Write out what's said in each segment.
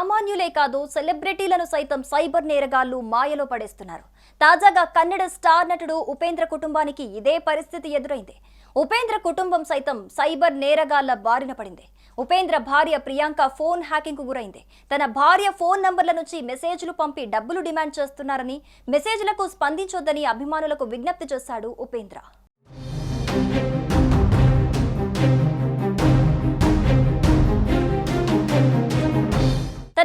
సామాన్యులే కాదు సెలబ్రిటీలను సైతం సైబర్ నేరగాళ్ళు మాయలో పడేస్తున్నారు. తాజాగా కన్నడ స్టార్ నటుడు ఉపేంద్ర కుటుంబానికి ఇదే పరిస్థితి ఎదురైంది. ఉపేంద్ర కుటుంబం సైతం సైబర్ నేరగాళ్ళ బారిన పడింది. ఉపేంద్ర భార్య ప్రియాంక ఫోన్ హ్యాకింగ్కు గురైంది. తన భార్య ఫోన్ నంబర్ల నుంచి మెసేజ్లు పంపి డబ్బులు డిమాండ్ చేస్తున్నారని మెసేజ్లకు స్పందించొద్దని అభిమానులకు విజ్ఞప్తి చేశాడు ఉపేంద్ర.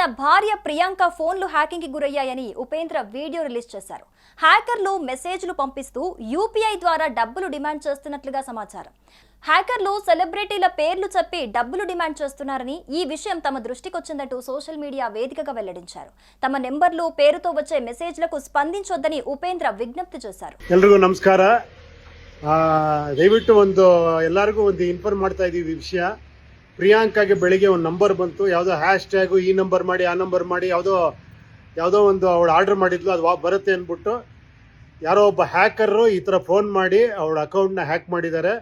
తన భార్య ప్రియాంక ఫోన్లు హ్యాకింగ్ కి గురయ్యాయని ఉపేంద్ర వీడియో రిలీజ్ చేశారు హ్యాకర్లు మెసేజ్లు పంపిస్తూ యూపీఐ ద్వారా డబ్బులు డిమాండ్ చేస్తున్నట్లుగా సమాచారం హ్యాకర్లు సెలబ్రిటీల పేర్లు చెప్పి డబ్బులు డిమాండ్ చేస్తున్నారని ఈ విషయం తమ దృష్టికి వచ్చిందంటూ సోషల్ మీడియా వేదికగా వెల్లడించారు తమ నెంబర్లు పేరుతో వచ్చే మెసేజ్లకు స్పందించొద్దని ఉపేంద్ర విజ్ఞప్తి చేశారు ಎಲ್ರಿಗೂ ನಮಸ್ಕಾರ ಆ, ದಯವಿಟ್ಟು ಒಂದು ಎಲ್ಲರಿಗೂ ಒಂದು ಇನ್ಫಾರ್ಮ್ ಮಾಡ್ತಾ ಇದ್ದೀವಿ ಈ ವಿಷಯ ಪ್ರಿಯಾಂಕಾಗೆ ಬೆಳಿಗ್ಗೆ ಒಂದು ನಂಬರ್ ಬಂತು. ಯಾವುದೋ ಹ್ಯಾಶ್ ಟ್ಯಾಗು ಈ ನಂಬರ್ ಮಾಡಿ, ಆ ನಂಬರ್ ಮಾಡಿ, ಯಾವುದೋ ಯಾವುದೋ ಒಂದು ಅವಳು ಆರ್ಡರ್ ಮಾಡಿದ್ಲು, ಅದು ವಾ- ಬರುತ್ತೆ ಅಂದ್ಬಿಟ್ಟು ಯಾರೋ ಒಬ್ಬ ಹ್ಯಾಕರು ಈ ಥರ ಫೋನ್ ಮಾಡಿ ಅವಳ ಅಕೌಂಟ್ನ ಹ್ಯಾಕ್ ಮಾಡಿದ್ದಾರೆ.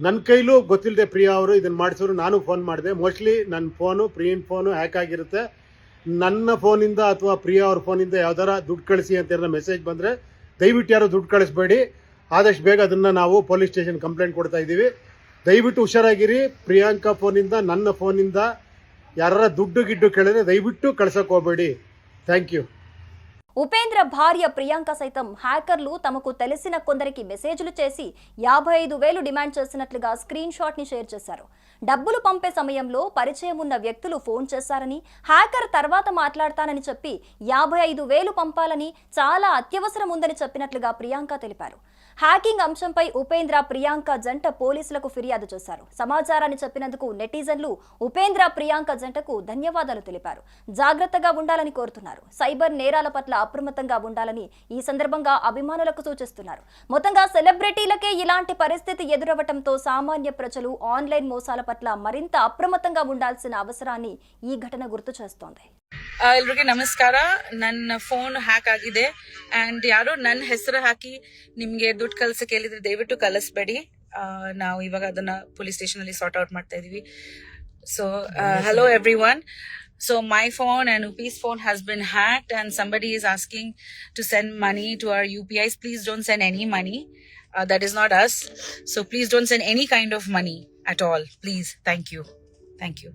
ನನ್ನ ಕೈಲೂ ಗೊತ್ತಿಲ್ಲದೆ ಪ್ರಿಯಾ ಅವರು ಇದನ್ನು ಮಾಡಿಸೋರು ನಾನು ಫೋನ್ ಮಾಡಿದೆ. ಮೋಸ್ಟ್ಲಿ ನನ್ನ ಫೋನು ಪ್ರಿಯನ್ ಫೋನು ಹ್ಯಾಕ್ ಆಗಿರುತ್ತೆ. ನನ್ನ ಫೋನಿಂದ ಅಥವಾ ಪ್ರಿಯಾ ಅವ್ರ ಫೋನಿಂದ ಯಾವ್ದಾರ ದುಡ್ಡು ಕಳಿಸಿ ಅಂತ ಏನಾರ ಮೆಸೇಜ್ ಬಂದರೆ ದಯವಿಟ್ಟು ಯಾರು ದುಡ್ಡು ಕಳಿಸ್ಬೇಡಿ. ಆದಷ್ಟು ಬೇಗ ಅದನ್ನು ನಾವು ಪೊಲೀಸ್ ಸ್ಟೇಷನ್ ಕಂಪ್ಲೇಂಟ್ ಕೊಡ್ತಾ ಇದ್ದೀವಿ ದಯವಿಟ್ಟು ಹುಷಾರಾಗಿರಿ. ಪ್ರಿಯಾಂಕಾ ಫೋನಿಂದ, ನನ್ನ ಫೋನಿಂದ ಯಾರ ದುಡ್ಡು ಗಿಡ್ಡು ಕೇಳಿದ್ರೆ ದಯವಿಟ್ಟು ಕಳ್ಸಕ್ಕೆ ಹೋಗಬೇಡಿ. ಥ್ಯಾಂಕ್ ಯು ఉపేంద్ర భార్య ప్రియాంక సైతం హ్యాకర్లు తమకు తెలిసిన కొందరికి మెసేజ్లు చేసి యాభై ఐదు వేలు డిమాండ్ చేసినట్లుగా స్క్రీన్ షాట్ని షేర్ చేశారు. డబ్బులు పంపే సమయంలో పరిచయం ఉన్న వ్యక్తులు ఫోన్ చేశారని హ్యాకర్ తర్వాత మాట్లాడతానని చెప్పి యాభై ఐదు వేలు పంపాలని చాలా అత్యవసరం ఉందని చెప్పినట్లుగా ప్రియాంక తెలిపారు. హ్యాకింగ్ అంశంపై ఉపేంద్ర ప్రియాంక జంట పోలీసులకు ఫిర్యాదు చేశారు. సమాచారాన్ని చెప్పినందుకు నెటిజన్లు ఉపేంద్ర ప్రియాంక జంటకు ధన్యవాదాలు తెలిపారు. జాగ్రత్తగా ఉండాలని కోరుతున్నారు. సైబర్ నేరాల పట్ల అప్రమత్తంగా ఉండాలని ఈ సందర్భంగా అభిమానులకు సూచిస్తున్నారు మొత్తంగా సెలబ్రిటీలకే ఇలాంటి పరిస్థితి ఎదురవటంతో సామాన్య ప్రజలు ఆన్లైన్ మోసాల పట్ల మరింత అప్రమత్తంగా ఉండాల్సిన అవసరాన్ని ఈ ఘటన గుర్తు చేస్తోంది ಆ, ಎಲ್ರಿಗೆ ನಮಸ್ಕಾರ ನನ್ನ ಫೋನ್ ಹ್ಯಾಕ್ ಆಗಿದೆ ಅಂಡ್ ಯಾರೋ ನನ್ನ ಹೆಸರು ಹಾಕಿ ನಿಮ್ಗೆ ದುಡ್ಡು ಕಳ್ಸಕ್ಕೆ ಹೇಳಿದ್ರೆ ದಯವಿಟ್ಟು ಕಳಿಸ್ಬೇಡಿ ಆ, ನಾವು ಇವಾಗ ಅದನ್ನ ಪೊಲೀಸ್ ಸ್ಟೇಷನ್ ಅಲ್ಲಿ ಸಾರ್ಟ್ ಔಟ್ ಮಾಡ್ತಾ ಇದೀವಿ so hello every So my phone and Upi's phone has been hacked and somebody is asking to send money to our UPIs. Please don't send any money. Uh, that is not us. So please don't send any kind of money at all. Please. Thank you. Thank you.